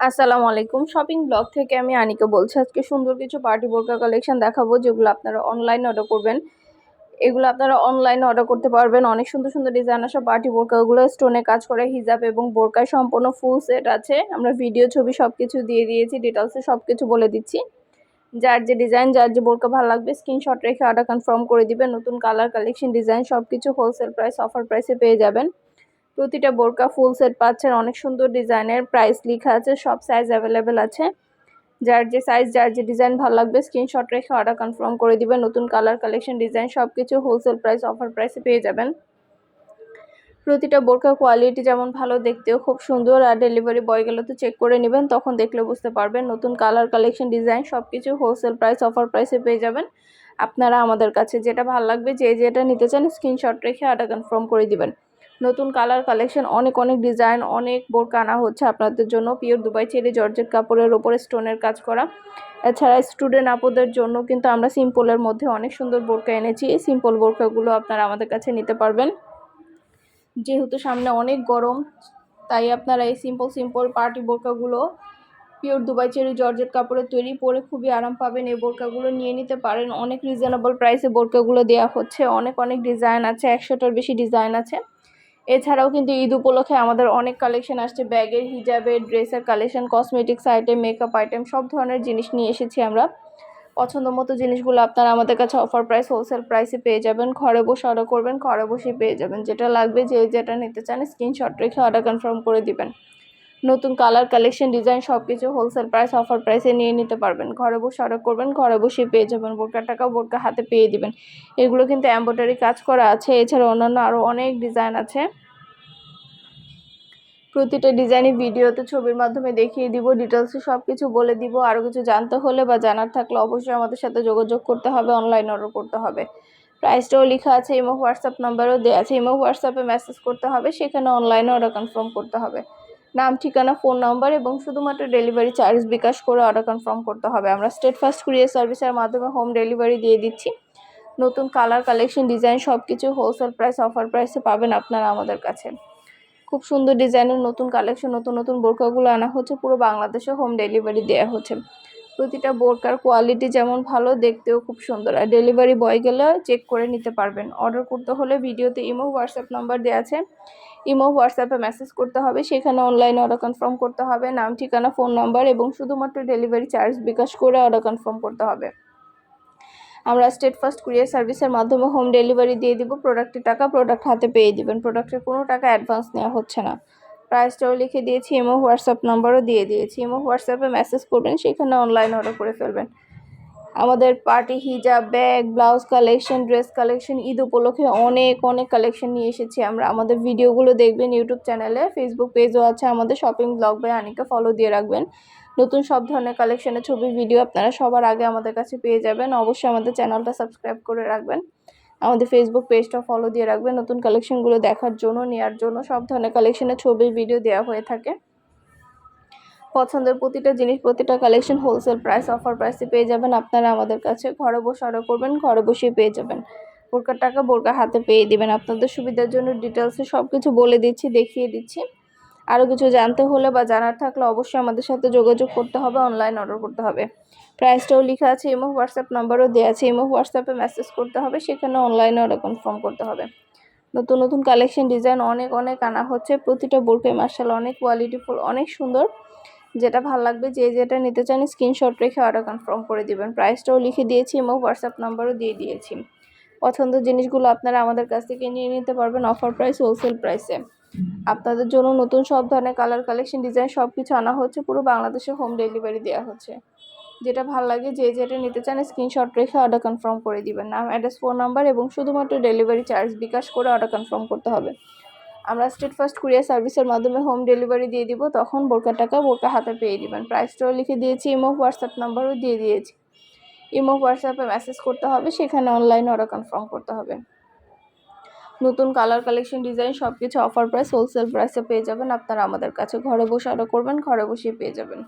আসসালামু আলাইকুম। Shopping blog থেকে আমি আনিকা বলছি, আজকে সুন্দর কিছু পার্টি বোরকা কালেকশন দেখাবো, যেগুলো আপনারা অনলাইনে অর্ডার করবেন। এগুলো আপনারা অনলাইনে অর্ডার করতে পারবেন। অনেক সুন্দর সুন্দর ডিজাইন আসা পার্টি বোরকাগুলো স্টোনে কাজ করে হিজাব এবং বোরকায় সম্পূর্ণ ফুল সেট আছে। আমরা ভিডিও ছবি সব কিছু দিয়ে দিয়েছি ডিটেলসে সব কিছু বলে দিচ্ছি। যার যে ডিজাইন যার যে বোরকা ভালো লাগবে স্ক্রিনশট রেখে অর্ডার কনফার্ম করে দিবেন। নতুন কালার কালেকশন ডিজাইন সব কিছু হোলসেল প্রাইস অফার প্রাইসে পেয়ে যাবেন। প্রতিটা বোরকা ফুল সেট পাচ্ছেন। অনেক সুন্দর ডিজাইনের প্রাইস লেখা আছে, সব সাইজ অ্যাভেলেবেল আছে। যার যে সাইজ যার যে ডিজাইন ভালো লাগবে স্ক্রিনশট রেখে অর্ডার কনফার্ম করে দিবেন। নতুন কালার কালেকশন ডিজাইন সব কিছু হোলসেল প্রাইস অফার প্রাইসে পেয়ে যাবেন। প্রতিটা বোরকা কোয়ালিটি যেমন ভালো, দেখতেও খুব সুন্দর। আর ডেলিভারি বয় গেলে তো চেক করে নেবেন, তখন দেখলে বুঝতে পারবেন। নতুন কালার কালেকশন ডিজাইন সব কিছু হোলসেল প্রাইস অফার প্রাইসে পেয়ে যাবেন। আপনারা আমাদের কাছে যেটা ভালো লাগবে, যে যেটা নিতে চান স্ক্রিনশট রেখে অর্ডার কনফার্ম করে দিবেন। নতুন কালার কালেকশন অনেক অনেক ডিজাইন অনেক বোরকা আনা হচ্ছে আপনাদের জন্য। পিওর দুবাই চেরি জর্জেট কাপড়ের ওপরে স্টোনের কাজ করা। এছাড়া স্টুডেন্ট আপুদের জন্য কিন্তু আমরা সিম্পলের মধ্যে অনেক সুন্দর বোরকা এনেছি। এই সিম্পল বোরকাগুলো আপনারা আমাদের কাছে নিতে পারবেন। যেহেতু সামনে অনেক গরম, তাই আপনারা এই সিম্পল সিম্পল পার্টি বোরকাগুলো পিওর দুবাই চেরি জর্জেট কাপড়ের তৈরি পরে খুবই আরাম পাবেন এই বোরকাগুলো নিয়ে নিতে পারেন। অনেক রিজনেবল প্রাইসে বোরকাগুলো দেওয়া হচ্ছে। অনেক অনেক ডিজাইন আছে, একশোটার বেশি ডিজাইন আছে। এছাড়াও কিন্তু ঈদ উপলক্ষে আমাদের অনেক কালেকশন আসছে। ব্যাগের হিজাবের ড্রেসের collection cosmetics item makeup item সব ধরনের জিনিস নিয়ে এসেছি আমরা। পছন্দ মতো জিনিসগুলো আপনারা আমাদের কাছে অফার প্রাইস হোলসেল প্রাইসে পেয়ে যাবেন। ঘরে বসে অর্ডার করবেন, ঘরে বসেই পেয়ে যাবেন। যেটা লাগবে যে যেটা নিতে চান স্ক্রিনশট রেখে অর্ডার কনফার্ম করে দিবেন। নতুন কালার কালেকশন ডিজাইন সব কিছু হোলসেল প্রাইস অফার প্রাইসে নিয়ে নিতে পারবেন। ঘরে বসে অর্ডার করবেন, ঘরে বসে পেয়ে যাবেন। বোরকার টাকা বোরকা হাতে পেয়ে দিবেন। এগুলো কিন্তু এম্ব্রয়ডারি কাজ করা আছে। এছাড়া অন্যান্য আরও অনেক ডিজাইন আছে। প্রতিটা ডিজাইনই ভিডিওতে ছবির মাধ্যমে দেখিয়ে দিব ডিটেলসে সব কিছু বলে দিব। আরও কিছু জানতে হলে বা জানার থাকলে অবশ্যই আমাদের সাথে যোগাযোগ করতে হবে অনলাইন অর্ডার করতে হবে। প্রাইসটাও লেখা আছে ইমো হোয়াটসঅ্যাপ নাম্বারও দেওয়া আছে। ইমো হোয়াটসঅ্যাপে মেসেজ করতে হবে, সেখানে অনলাইনে অর্ডার কনফার্ম করতে হবে। নাম, ঠিকানা ফোন নাম্বার এবং শুধুমাত্র ডেলিভারি চার্জ বিকাশ করে অর্ডার কনফার্ম করতে হবে। আমরা স্টেট ফার্স্ট কুরিয়ার সার্ভিসের মাধ্যমে হোম ডেলিভারি দিয়ে দিচ্ছি। নতুন কালার কালেকশন ডিজাইন সব কিছু হোলসেল প্রাইস অফার প্রাইসে পাবেন আপনারা আমাদের কাছে। খুব সুন্দর ডিজাইনের নতুন কালেকশন নতুন নতুন বোরকাগুলো আনা হচ্ছে। পুরো বাংলাদেশে হোম ডেলিভারি দেওয়া হচ্ছে। প্রতিটা বোরকার কোয়ালিটি যেমন ভালো, দেখতেও খুব সুন্দর। আর ডেলিভারি বয় গেলে চেক করে নিতে পারবেন। অর্ডার করতে হলে ভিডিওতে ইমো হোয়াটসঅ্যাপ নাম্বার দেওয়া আছে। ইমো হোয়াটসঅ্যাপে মেসেজ করতে হবে। সেখানে অনলাইনে অর্ডার কনফার্ম করতে হবে। নাম, ঠিকানা ফোন নাম্বার এবং শুধুমাত্র ডেলিভারি চার্জ বিকাশ করে অর্ডার কনফার্ম করতে হবে। আমরা স্টেট ফার্স্ট কুরিয়ার সার্ভিসের মাধ্যমে হোম ডেলিভারি দিয়ে দিব। প্রোডাক্টের টাকা প্রোডাক্ট হাতে পেয়ে দিবেন। প্রোডাক্টের কোনো টাকা অ্যাডভান্স নেওয়া হচ্ছে না। প্রাইসটাও লিখে দিয়েছি, এমও হোয়াটসঅ্যাপ নাম্বারও দিয়ে দিয়েছি, এমও হোয়াটসঅ্যাপে মেসেজ করবেন, সেখানে অনলাইন অর্ডার করে ফেলবেন। আমাদের পার্টি হিজাব bag blouse collection dress collection Eid উপলক্ষে অনেক অনেক কালেকশন নিয়ে এসেছি আমরা। আমাদের ভিডিওগুলো দেখবেন ইউটিউব চ্যানেলে ফেসবুক পেজও আছে, আমাদের shopping blog by Anika follow দিয়ে রাখবেন। নতুন সব ধরনের কালেকশনের ছবি ভিডিও আপনারা সবার আগে আমাদের কাছে পেয়ে যাবেন। অবশ্যই আমাদের চ্যানেলটা সাবস্ক্রাইব করে রাখবেন। আমাদের ফেসবুক পেজটা ফলো দিয়ে রাখবেন। নতুন কালেকশনগুলো দেখার জন্য নেওয়ার জন্য সব ধরনের কালেকশনের ছবি ভিডিও দেওয়া হয়ে থাকে। পছন্দের প্রতিটা জিনিস, প্রতিটা কালেকশন হোলসেল প্রাইস অফার প্রাইসে পেয়ে যাবেন। আপনারা আমাদের কাছে ঘরে বসে অর্ডার করবেন, ঘরে বসেই পেয়ে যাবেন। বোরকার টাকা বোরকা হাতে পেয়ে দিবেন। আপনাদের সুবিধার জন্য ডিটেলসে সব কিছু বলে দিচ্ছি, দেখিয়ে দিচ্ছি। আরও কিছু জানতে হলে বা জানার থাকলে অবশ্যই আমাদের সাথে যোগাযোগ করতে হবে অনলাইন অর্ডার করতে হবে। প্রাইসটাও লেখা আছে ইমো হোয়াটসঅ্যাপ নাম্বারও দেওয়া আছে ইমো হোয়াটসঅ্যাপে মেসেজ করতে হবে, সেখানে অনলাইনে অর্ডার কনফার্ম করতে হবে। নতুন নতুন কালেকশন ডিজাইন অনেক অনেক আনা হচ্ছে, প্রতিটা বোরকাই মার্শাল অনেক কোয়ালিটিফুল অনেক সুন্দর। যেটা ভালো লাগবে, যে যেটা নিতে চান স্ক্রিনশট রেখে অর্ডার কনফার্ম করে দিবেন। প্রাইসটাও লিখে দিয়েছি এবং হোয়াটসঅ্যাপ নাম্বারও দিয়ে দিয়েছি। পছন্দের জিনিসগুলো আপনারা আমাদের কাছ থেকে নিয়ে নিতে পারবেন অফার প্রাইস হোলসেল প্রাইসে আপনাদের জন্য নতুন সব ধরনের কালার কালেকশন ডিজাইন সব কিছু আনা হচ্ছে। পুরো বাংলাদেশে হোম ডেলিভারি দেওয়া হচ্ছে। যেটা ভালো লাগে, যে যেটা নিতে চান স্ক্রিনশট রেখে অর্ডার কনফার্ম করে দিবেন। নাম অ্যাড্রেস ফোন নাম্বার এবং শুধুমাত্র ডেলিভারি চার্জ বিকাশ করে অর্ডার কনফার্ম করতে হবে। আমরা স্টেট ফার্স্ট কুরিয়ার সার্ভিসের মাধ্যমে হোম ডেলিভারি দিয়ে দিব, তখন বোরকার টাকা বোরকা হাতে পেয়ে দিবেন। প্রাইসটাও লিখে দিয়েছি ইমো হোয়াটসঅ্যাপ নাম্বারও দিয়ে দিয়েছি। ইমো হোয়াটসঅ্যাপে মেসেজ করতে হবে, সেখানে অনলাইনে অর্ডার কনফার্ম করতে হবে। নতুন কালার কালেকশন ডিজাইন সব কিছু অফার প্রাইস হোলসেল প্রাইসে পেয়ে যাবেন। আপনারা আমাদের কাছে ঘরে বসে অর্ডার করবেন, ঘরে বসেই পেয়ে যাবেন।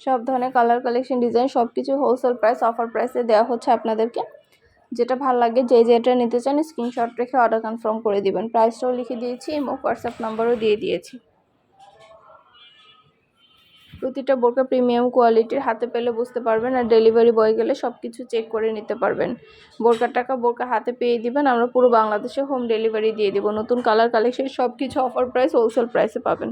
সব ধরনের কালার কালেকশন ডিজাইন সব কিছু হোলসেল প্রাইস অফার প্রাইসে দেওয়া হচ্ছে আপনাদেরকে। যেটা ভালো লাগে, যে যেটা নিতে চান স্ক্রিনশট রেখে অর্ডার কনফার্ম করে দিবেন। প্রাইসটাও লিখে দিয়েছি এবং হোয়াটসঅ্যাপ নাম্বারও দিয়ে দিয়েছি। প্রতিটা বোরকা প্রিমিয়াম কোয়ালিটির হাতে পেলে বুঝতে পারবেন আর ডেলিভারি বয় গেলে সব কিছু চেক করে নিতে পারবেন। বোরকার টাকা বোরকা হাতে পেয়ে দিবেন, আমরা পুরো বাংলাদেশে হোম ডেলিভারি দিয়ে দিব। নতুন কালার কালেকশন সব কিছু অফার প্রাইস হোলসেল প্রাইসে পাবেন।